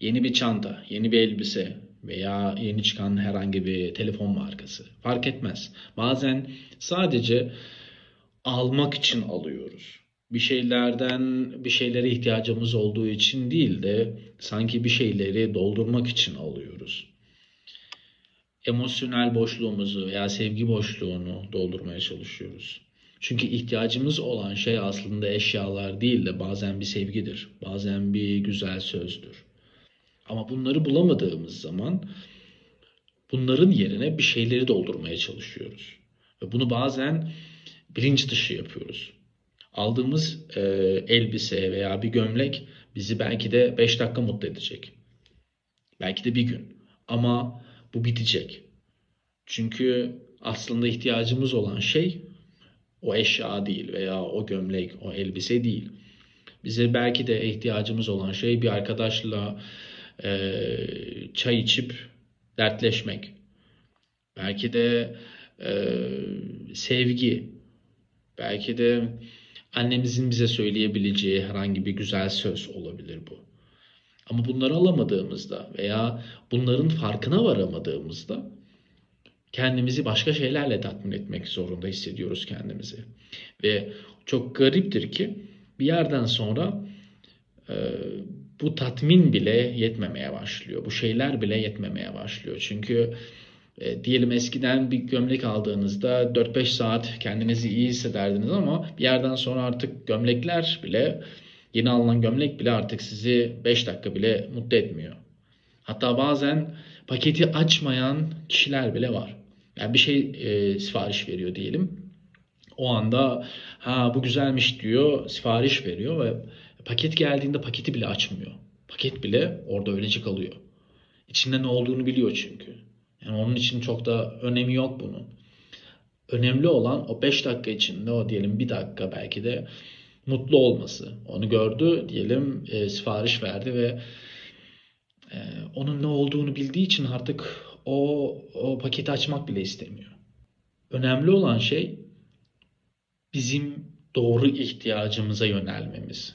Yeni bir çanta, yeni bir elbise veya yeni çıkan herhangi bir telefon markası fark etmez. Bazen sadece almak için alıyoruz. Bir şeylerden bir şeylere ihtiyacımız olduğu için değil de sanki bir şeyleri doldurmak için alıyoruz. Emosyonel boşluğumuzu veya sevgi boşluğunu doldurmaya çalışıyoruz. Çünkü ihtiyacımız olan şey aslında eşyalar değil de bazen bir sevgidir, bazen bir güzel sözdür. Ama bunları bulamadığımız zaman bunların yerine bir şeyleri doldurmaya çalışıyoruz. Ve bunu bazen bilinç dışı yapıyoruz. Aldığımız e, elbise veya bir gömlek bizi belki de 5 dakika mutlu edecek. Belki de bir gün. Ama bu bitecek. Çünkü aslında ihtiyacımız olan şey o eşya değil veya o gömlek, o elbise değil. Bize belki de ihtiyacımız olan şey bir arkadaşla e, çay içip dertleşmek. Belki de e, sevgi. Belki de annemizin bize söyleyebileceği herhangi bir güzel söz olabilir bu. Ama bunları alamadığımızda veya bunların farkına varamadığımızda kendimizi başka şeylerle tatmin etmek zorunda hissediyoruz kendimizi. Ve çok gariptir ki bir yerden sonra e, bu tatmin bile yetmemeye başlıyor. Bu şeyler bile yetmemeye başlıyor. Çünkü e, diyelim eskiden bir gömlek aldığınızda 4-5 saat kendinizi iyi hissederdiniz ama bir yerden sonra artık gömlekler bile yeni alınan gömlek bile artık sizi 5 dakika bile mutlu etmiyor. Hatta bazen paketi açmayan kişiler bile var. Yani bir şey e, sipariş veriyor diyelim. O anda ha bu güzelmiş diyor, sipariş veriyor ve paket geldiğinde paketi bile açmıyor. Paket bile orada öylece kalıyor. İçinde ne olduğunu biliyor çünkü. Yani onun için çok da önemi yok bunun. Önemli olan o 5 dakika içinde o diyelim 1 dakika belki de mutlu olması. Onu gördü diyelim e, sipariş verdi ve e, onun ne olduğunu bildiği için artık o, o paketi açmak bile istemiyor. Önemli olan şey bizim doğru ihtiyacımıza yönelmemiz.